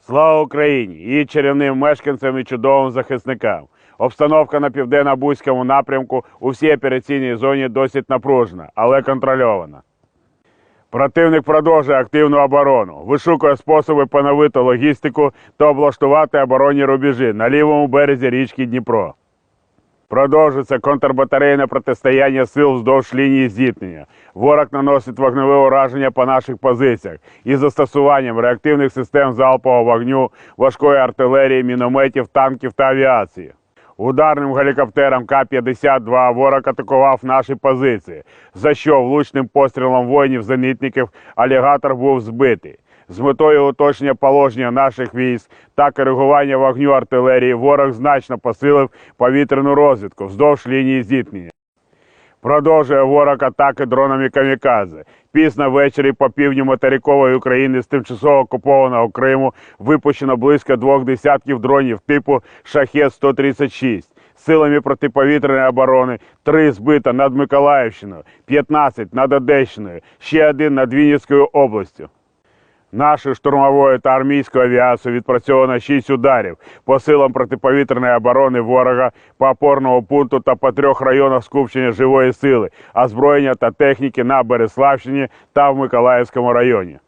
Слава Україні! Її чарівним мешканцям і чудовим захисникам. Обстановка на південно-бузькому напрямку у всій операційній зоні досить напружена, але контрольована. Противник продовжує активну оборону, вишукує способи поновити логістику та облаштувати оборонні рубежі на лівому березі річки Дніпро. Продовжується контрбатарейне протистояння сил вздовж лінії зіткнення. Ворог наносить вогневе ураження по наших позиціях із застосуванням реактивних систем залпового вогню, важкої артилерії, мінометів, танків та авіації. Ударним гелікоптером К-52 ворог атакував наші позиції, за що влучним пострілом воїнів-зенітників алігатор був збитий. З метою уточнення положення наших військ та коригування вогню артилерії ворог значно посилив повітряну розвідку вздовж лінії зіткнення. Продовжує ворог атаки дронами камікадзе. Пізно ввечері по півдню материкової України з тимчасово окупованого Криму випущено близько двох десятків дронів типу Шахет-136. Силами протиповітряної оборони 3 збито над Миколаївщиною, 15 над Одещиною, ще один над Вінницькою областю. Нашою штурмовою та армійською авіацією відпрацьовано 6 ударів по силам протиповітряної оборони ворога по опорному пункту та по трьох районах скупчення живої сили, озброєння та техніки на Береславщині та в Миколаївському районі.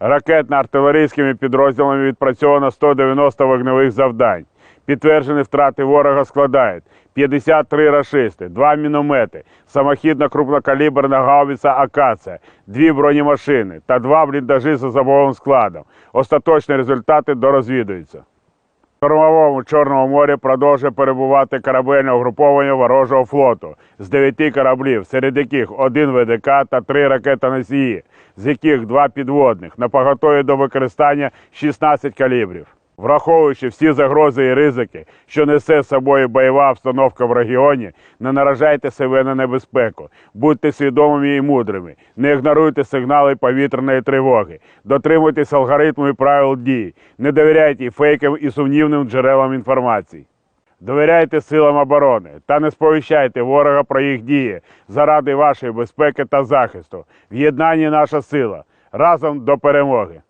Ракетно-артилерійськими підрозділами відпрацьовано 190 вогневих завдань. Підтверджені втрати ворога складають 53 рашисти, 2 міномети, самохідна крупнокаліберна гаубиця Акація, дві бронемашини та два бліндажі з особовим складом. Остаточні результати дорозвідуються. В Кормовому Чорному морі продовжує перебувати корабельне угруповання ворожого флоту з дев'яти кораблів, серед яких один ВДК та три ракетоносії, з яких два підводних, на поготові до використання 16 калібрів. Враховуючи всі загрози і ризики, що несе з собою бойова обстановка в регіоні, не наражайте себе на небезпеку, будьте свідомими і мудрими, не ігноруйте сигнали повітряної тривоги, дотримуйтесь алгоритму і правил дій, не довіряйте фейкам і сумнівним джерелам інформації. Довіряйте силам оборони та не сповіщайте ворога про їх дії заради вашої безпеки та захисту. В єднанні наша сила. Разом до перемоги!